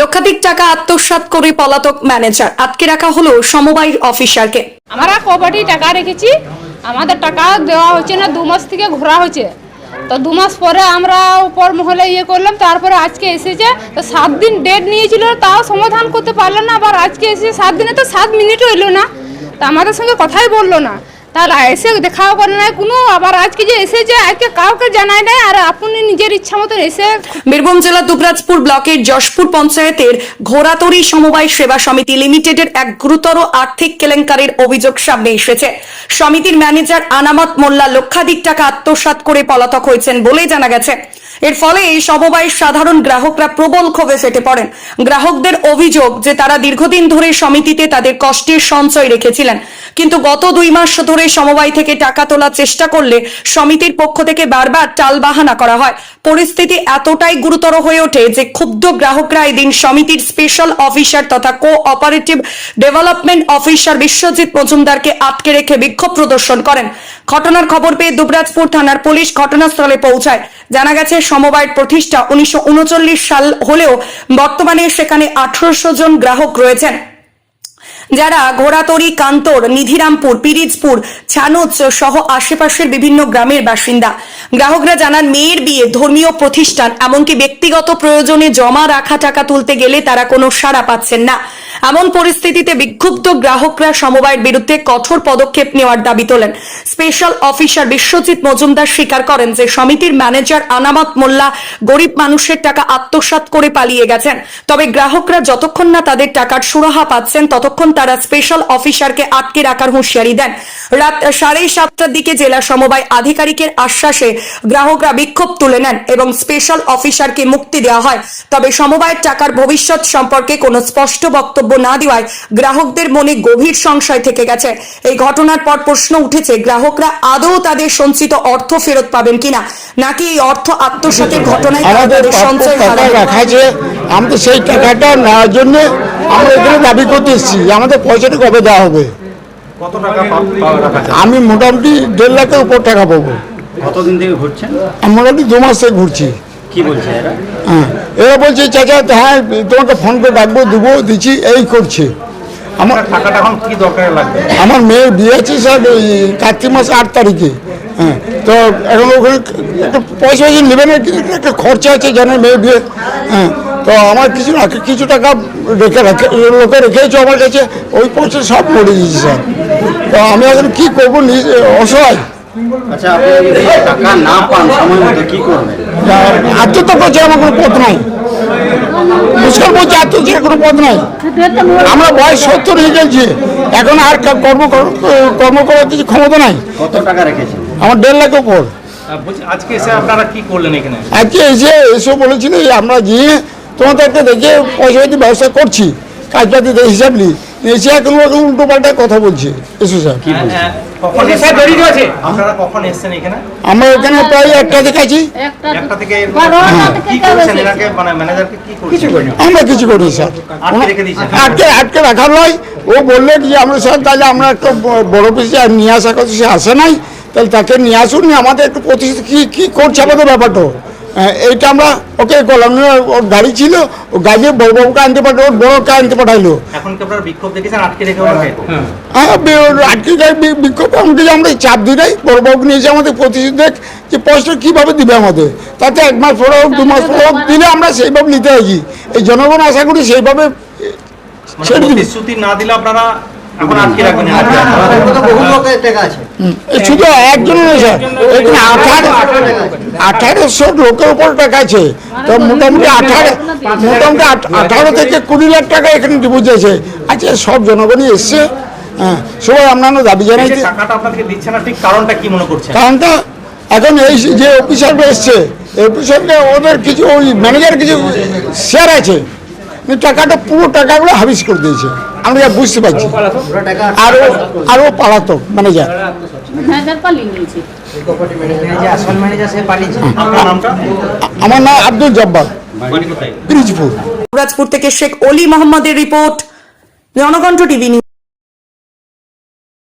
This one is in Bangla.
লক্ষাধিক টাকা আত্মসাৎ করে পলাতক ম্যানেজার। আটকে রাখা হলো সমবায় অফিসারকে। আমরা কবাডি টাকা রেখেছি। আমাদের টাকা দেওয়া হচ্ছে না দু মাস থেকে ঘোরা হচ্ছে। তো দু মাস পরে আমরা উপর মহলে ইয়ে করলাম, তারপরে আজকে এসেছে। তো সাত দিন ডেট নিয়েছিল, তাও সমাধান করতে পারল না। আবার আজকে এসে সাত দিনে, তো সাত মিনিটও এলো না। তা আমাদের সঙ্গে কথাই বলল না। তাহলে এসে দেখাও করে নাই, কোনো আবার আজকে যে এসেছে আজকে কাউকে জানায় নাই, আর আপনি নিজের ইচ্ছা মতন এসে বীরভূম জেলা দুবরাজপুর ব্লকের যশপুর পঞ্চায়েতের ঘোরাতরি সমবায় সেবা সমিতি লিমিটেডের এক গুরুতর আর্থিক কেলেঙ্কারির অভিযোগ সামনে এসেছে। সমিতির ম্যানেজার আনামত মোল্লা লক্ষাধিক টাকা আত্মসাত করে পলাতক হয়েছেন বলে জানা গেছে। এর ফলে এই সমবায়ের সাধারণ গ্রাহকরা প্রবল ক্ষোভে ফেটে পড়েন। গ্রাহকদের অভিযোগ যে তারা দীর্ঘদিন ধরে সমিতিতে তাদের কষ্টের সঞ্চয় রেখেছিলেন। কিন্তু গত দুই মাস ধরে সমবায় থেকে টাকা তোলার চেষ্টা করলে সমিতির পক্ষ থেকে বারবার টালবাহানা করা হয়। পরিস্থিতি এতটাই গুরুতর হয়ে ওঠে যে ক্ষুব্ধ গ্রাহকরা এদিন সমিতির স্পেশাল অফিসার তথা co operative development officer Biswajit মজুমদারকে আটকে রেখে বিক্ষোভ প্রদর্শন করেন। ঘটনার খবর পেয়ে দুবরাজপুর থানার পুলিশ ঘটনাস্থলে পৌঁছায়। জানা গেছে সমবায়ের প্রতিষ্ঠা উনিশশো সাল হলেও বর্তমানে সেখানে আঠারোশো জন গ্রাহক রয়েছেন। যারা ঘোড়াতড়ি কান্তর, নিধিরামপুর, পিরিজপুর, ছানুচ সহ আশেপাশের বিভিন্ন গ্রামের বাসিন্দা। গ্রাহকরা জানান, মেয়ের বিয়ে ধর্মীয় প্রতিষ্ঠান, এমনকি ব্যক্তিগত প্রয়োজনে জমা রাখা টাকা তুলতে গেলে তারা কোনো সাড়া পাচ্ছেন না। এমন পরিস্থিতিতে বিক্ষুব্ধ গ্রাহকরা সমবায়ের বিরুদ্ধে কঠোর পদক্ষেপ নেওয়ার দাবি তোলেন। স্পেশাল অফিসার বিশ্বজিৎ মজুমদার স্বীকার করেন যে সমিতির ম্যানেজার আনামত মোল্লা গরিব মানুষের টাকা আত্মসাৎ করে পালিয়ে গেছেন। তবে গ্রাহকরা যতক্ষণ না তাদের টাকার সুরাহা পাচ্ছেন, ততক্ষণ তারা স্পেশাল অফিসারকে আটকে রাখার হুঁশিয়ারি দেন। রাত সাড়ে সাতটার দিকে জেলা সমবায় আধিকারিকের আশ্বাসে গ্রাহকরা বিক্ষোভ তুলে নেন এবং স্পেশাল অফিসারকে মুক্তি দেওয়া হয়। তবে সমবায়ের টাকার ভবিষ্যৎ সম্পর্কে কোনো স্পষ্ট বক্তব্য না দেওয়ায় গ্রাহকদের মনে গভীর সংশয় থেকে গেছে। এই ঘটনার পর প্রশ্ন উঠেছে গ্রাহকরা আদৌ তাদের সঞ্চিত অর্থ ফেরত পাবেন কিনা? নাকি এই অর্থ আত্মসাতের ঘটনায় তাদের সঞ্চয় সেই টাকাটা নেওয়ার জন্য আমরা এখানে দাবি করতে এসেছি আমাদের পয়সাটা কবে দেওয়া হবে? আমি মোটামুটি দেড় লাখের উপর টাকা পাবো। কতদিন থেকে ঘুরছেন? মোটামুটি দু মাস থেকে ঘুরছি। কি বলছে এরা? হ্যাঁ এরা বলছে চাচা হ্যাঁ তোমাকে ফোন করে ডাকবো দেবো দিচ্ছি এই করছে। আমার টাকাটা এখন কি দরকার লাগবে? আমার মেয়ের বিয়ে আছে স্যার এই কার্তিক মাস আট তারিখে। হ্যাঁ তো এখন ওখানে একটা পয়সা পয়সা নেবে না একটা খরচা আছে জানেন মেয়ের বিয়ে। হ্যাঁ তো আমার কিছু রাখে কিছু টাকা রেখে রাখে লোকে রেখেছো আমার কাছে ওই পয়সা সব মরে গেছে স্যার। তো আমি এখন কী করব নিজ- অসহায়। আচ্ছা আপনি টাকা না পান সময় মতো কি করবেন? আত্মহত্যা করছে আমার কোনো পথ নাই। মুশকিল বলছে আত্মহত্যার কোনো পথ নাই। আমরা বয়স সত্তর হয়ে গেছি। এখন আর কর্ম কর- কর্ম করার কিছু ক্ষমতা নাই। কত টাকা রেখেছেন? আমার দেড় লাখ উপর। আজকে এসে আপনারা কি করলেন এখানে? আজকে এসে এসে বলেছিল আমরা গিয়ে তোমাদেরকে দেখে পয়সা পাতি ব্যবস্থা করছি। কাজ পাতি দিয়ে হিসাব নি এসে এখন এখন উল্টো পাল্টা কথা বলছে। এসো স্যার। হ্যাঁ, হ্যাঁ, এখানে? আমরা এখানে প্রায় একটা থেকে হ্যাঁ। কি কি আমরা কিছু করি স্যার। আটকে আটকে নয়। ও বললেন যে আমরা স্যার তাহলে আমরা একটা বড় নিয়ে আসার কথা সে আসে নাই। তাহলে তাকে নিয়ে আসুন আমাদের একটু প্রতিষ্ঠিত কী কী করছে আমাদের ব্যাপারটা? হ্যাঁ, এইটা আমরা ওকে করলাম ওর গাড়ি ছিল ও গাড়ি বড়বাবুকে আনতে পাঠালো ওর বড়কে আনতে পাঠাইলো। আটকে হ্যাঁ। আটকে যায় বিক্ষোভ আমাকে আমরা চাপ দিই নাই বড়বাবুকে নিয়ে এসে আমাদের প্রতিষ্ঠিত দেখ যে পয়সাটা কীভাবে দিবে আমাদের। তাতে এক মাস পরে হোক দু মাস পরে হোক দিলে আমরা সেইভাবে নিতে আসি। এই জনগণ আশা করি সেইভাবে মানে ছেড়ে দিবে। না দিলে আপনারা শুধু একজনের এখানে আঠারো আঠারোশো লোকের উপর টাকা আছে। তো মোটামুটি আঠারো মোটামুটি আঠারো থেকে কুড়ি লাখ টাকা এখানে ডিপোজিট আছে। আচ্ছা সব জনগণই এসছে। হ্যাঁ সবাই অন্যান্য দাবি এই যে জানাইছে টাকাটা আপনাকে দিচ্ছে না ঠিক কারণটা কি মনে করছেন? কারণটা এখন এই যে অফিসাররা এসছে এই অফিসারকে ওদের কিছু ওই ম্যানেজার কিছু শেয়ার আছে। টাকাটা পুরো টাকাগুলো হাবিস করে দিয়েছে। আমরা বুঝতে পারছি। আরও আরও পালাতো ম্যানেজার আপনার আমার নাম আব্দুল জব্বার। পিরিজপুর। দুবরাজপুর থেকে শেখ অলি মোহাম্মদের রিপোর্ট জনকণ্ঠ টিভি নিউজ।